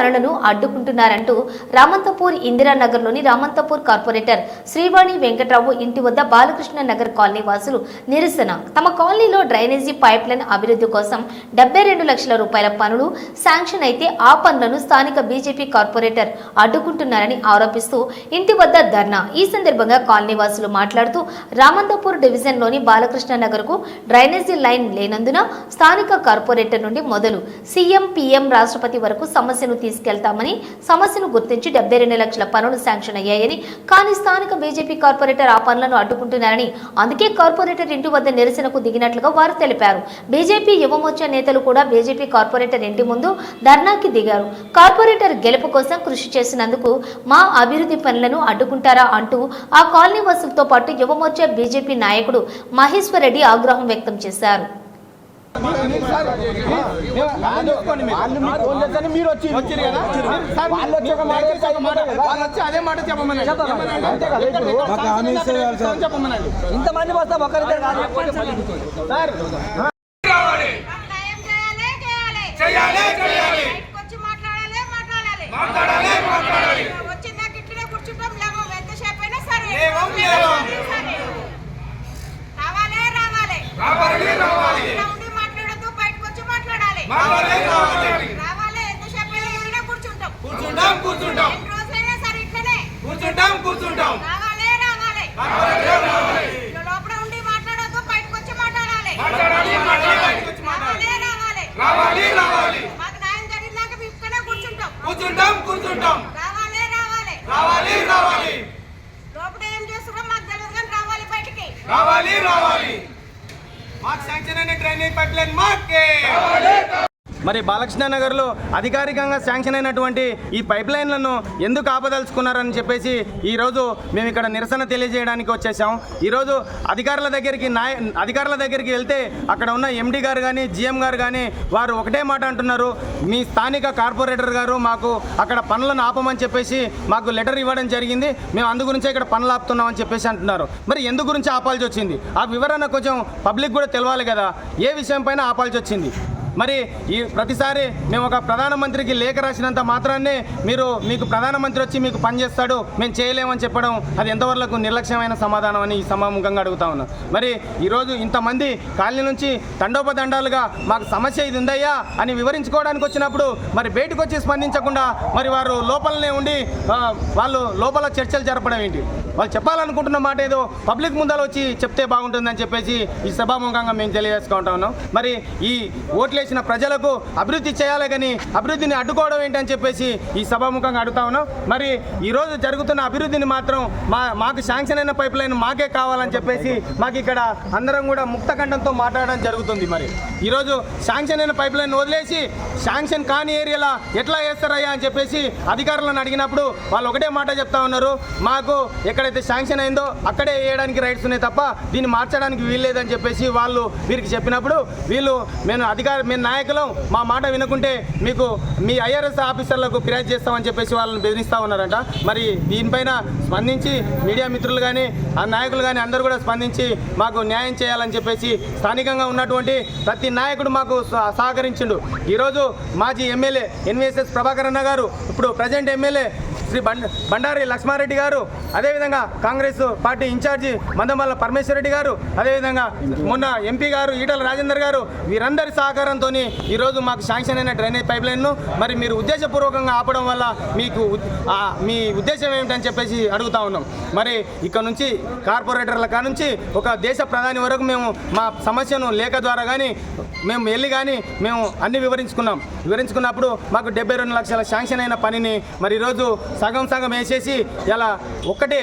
పనులను అడ్డుకుంటున్నారంటూ రామంతపూర్ ఇందిరానగర్లోని రామంతపూర్ కార్పొరేటర్ శ్రీవాణి వెంకట్రావు ఇంటి వద్ద బాలకృష్ణ నగర్ కాలనీ వాసులు నిరసన. తమ కాలనీలో డ్రైనేజీ పైప్ లైన్ అభివృద్ధి కోసం డెబ్బై రెండు లక్షల రూపాయల పనులు శాంక్షన్ అయితే ఆ పనులను స్థానిక బీజేపీ కార్పొరేటర్ అడ్డుకుంటున్నారని ఆరోపిస్తూ ఇంటి వద్ద ధర్నా. ఈ సందర్భంగా కాలనీ వాసులు మాట్లాడుతూ రామంతపూర్ డివిజన్లోని బాలకృష్ణ నగర్కు డ్రైనేజీ లైన్ లేనందున స్థానిక కార్పొరేటర్ నుండి మొదలు సీఎం పీఎం రాష్ట్రపతి వరకు సమస్యను తీసుకెళ్తామని సమస్యను గుర్తించి డెబ్బై రెండు లక్షల పనులు శాంక్షన్ అయ్యాయని కానీ స్థానిక బీజేపీ కార్పొరేటర్ ఆ పనులను అడ్డుకుంటున్నారని అందుకే కార్పొరేటర్ ఇంటి వద్ద నిరసనకు దిగినట్లుగా వారు తెలిపారు. బీజేపీ యువమోర్చా నేతలు కూడా బీజేపీ కార్పొరేటర్ ఇంటి ముందు ధర్నాకి దిగారు. కార్పొరేటర్ గెలుపు కోసం కృషి చేసినందుకు మా అభివృద్ధి పనులను అడ్డుకుంటారా అంటూ ఆ కాలనీ వసూలతో పాటు యువమోర్చా బీజేపీ నాయకుడు మహేశ్వర్ రెడ్డి ఆగ్రహం వ్యక్తం చేశారు వాళ్ళు మీకు ఫోన్ చేస్తేనే మీరు వచ్చి వాళ్ళు వచ్చి. వాళ్ళు అదే మాట చెప్పమనండి. చెప్పమనండి. ఇంతమంది వస్తాం కాదు సార్, చేయాలి చేయాలి మాట్లాడాలి మాట్లాడాలి మాట్లాడాలి మాట్లాడాలి కూర్చుంటాం లేమో ఎంతసేపు అయినా సరే సరే. రావాలి రావాలి రావాలి ఇలా ఉండి మాట్లాడొద్దు బయటకు వచ్చి మాట్లాడాలి రావాలి ఎంతసేపు అయినా ఇట్లనే కూర్చుంటాం కూర్చుంటాం కూర్చుంటాం ఎన్ని రోజులైనా సరే ఇట్లనే కూర్చుంటాం కూర్చుంటాం రావాలి రావాలి ఇలా లోపల ఉండి మాట్లాడొద్దు బయటకు వచ్చి మాట్లాడాలి మాట్లాడాలి మాట్లాడాలి బయటకు వచ్చి మాట్లాడాలి. రావాలి రావాలి రావాలి రావాలి మాకు న్యాయం జరిగిందాక మేము ఇక్కడే కూర్చుంటాం కూర్చుంటాం. రావాలి రావాలి. రావాలి రావాలి. లోపల ఏం చేస్తున్నారో మాకు తెలియదు కానీ రావాలి బయటికి. రావాలి రావాలి. మాకు శాంక్షన్ అయిన డ్రైనేజ్ పైప్ లైన్ మాకే మరి బాలకృష్ణ నగర్లో అధికారికంగా శాంక్షన్ అయినటువంటి ఈ పైప్ లైన్లను ఎందుకు ఆపదలుచుకున్నారని చెప్పేసి ఈరోజు మేము ఇక్కడ నిరసన తెలియజేయడానికి వచ్చేసాం. ఈరోజు అధికారుల దగ్గరికి నాయ అధికారుల దగ్గరికి వెళ్తే అక్కడ ఉన్న ఎండి గారు కానీ జిఎం గారు కానీ వారు ఒకటే మాట అంటున్నారు. మీ స్థానిక కార్పొరేటర్ గారు మాకు అక్కడ పనులను ఆపమని చెప్పేసి మాకు లెటర్ ఇవ్వడం జరిగింది. మేము అందు గురించే ఇక్కడ పనులు ఆపుతున్నామని చెప్పేసి అంటున్నారు. మరి ఎందు గురించి ఆపాల్సి వచ్చింది? ఆ వివరణ కొంచెం పబ్లిక్ కూడా తెలవాలి కదా. ఏ విషయం పైన ఆపాల్సి వచ్చింది? మరి ఈ ప్రతిసారి మేము ఒక ప్రధానమంత్రికి లేఖ రాసినంత మాత్రాన్నే మీరు మీకు ప్రధానమంత్రి వచ్చి మీకు పనిచేస్తాడు మేము చేయలేమని చెప్పడం అది ఎంతవరకు నిర్లక్ష్యమైన సమాధానం అని ఈ సమాముఖంగా అడుగుతా ఉన్నాం. మరి ఈరోజు ఇంతమంది కాలనీ నుంచి తండోపదండాలుగా మాకు సమస్య ఇది ఉందయ్యా అని వివరించుకోవడానికి వచ్చినప్పుడు మరి బయటకు వచ్చి స్పందించకుండా మరి వారు లోపలనే ఉండి వాళ్ళు లోపల చర్చలు జరపడం ఏంటి? వాళ్ళు చెప్పాలనుకుంటున్న మాట ఏదో పబ్లిక్ ముందర వచ్చి చెప్తే బాగుంటుందని చెప్పేసి ఈ సభాముఖంగా మేము తెలియజేసుకుంటా ఉన్నాం. మరి ఈ ఓట్లేసిన ప్రజలకు అభివృద్ధి చేయాలి కానీ అభివృద్ధిని అడ్డుకోవడం ఏంటని చెప్పేసి ఈ సభాముఖంగా అడుగుతా ఉన్నాం. మరి ఈరోజు జరుగుతున్న అభివృద్ధిని మాత్రం మా మాకు శాంక్షన్ అయిన పైప్ లైన్ మాకే కావాలని చెప్పేసి మాకు ఇక్కడ అందరం కూడా ముక్తకంఠంతో మాట్లాడడం జరుగుతుంది మరి. ఈరోజు శాంక్షన్ అయిన పైప్ లైన్ వదిలేసి శాంక్షన్ కాని ఏరియాలో ఎట్లా వేస్తారయ్యా అని చెప్పేసి అధికారులను అడిగినప్పుడు వాళ్ళు ఒకటే మాట చెప్తా ఉన్నారు. మాకు ఎక్కడైతే శాంక్షన్ అయిందో అక్కడే వేయడానికి రైట్స్ ఉన్నాయి తప్ప దీన్ని మార్చడానికి వీల్లేదని చెప్పేసి వాళ్ళు వీరికి చెప్పినప్పుడు వీళ్ళు మేము అధికార మేము నాయకులం మా మాట వినుకుంటే మీకు మీ ఐఆర్ఎస్ ఆఫీసర్లకు ఫిర్యాదు చేస్తామని చెప్పేసి వాళ్ళని బెదిరిస్తూ ఉన్నారంట. మరి దీనిపైన స్పందించి మీడియా మిత్రులు కానీ ఆ నాయకులు కానీ అందరూ కూడా స్పందించి మాకు న్యాయం చేయాలని చెప్పేసి స్థానికంగా ఉన్నటువంటి ప్రతి నాయకుడు మాకు సహ- సహకరించిండు. ఈరోజు మాజీ ఎమ్మెల్యే ఎన్విఎస్ఎస్ ప్రభాకర్ అన్న గారు ఇప్పుడు ప్రజెంట్ ఎమ్మెల్యే శ్రీ బండ బండారి లక్ష్మారెడ్డి గారు అదేవిధంగా కాంగ్రెస్ పార్టీ ఇన్ఛార్జి మందమల్ల పరమేశ్వర రెడ్డి గారు అదేవిధంగా మొన్న ఎంపీ గారు ఈటల రాజేందర్ గారు వీరందరి సహకారంతో ఈరోజు మాకు శాంక్షన్ అయిన డ్రైనేజ్ పైప్ లైన్ను మరి మీరు ఉద్దేశపూర్వకంగా ఆపడం వల్ల మీకు మీ ఉద్దేశం ఏమిటని చెప్పేసి అడుగుతా ఉన్నాం. మరి ఇక్కడ నుంచి కార్పొరేటర్ల కా నుంచి ఒక దేశ ప్రధాని వరకు మేము మా సమస్యను లేఖ ద్వారా కానీ మేము వెళ్ళి కానీ మేము అన్ని వివరించుకున్నాం. వివరించుకున్నప్పుడు మాకు డెబ్బై రెండు లక్షల శాంక్షన్ అయిన పనిని మరి ఈరోజు సగం సగం వేసేసి ఇలా ఒక్కటే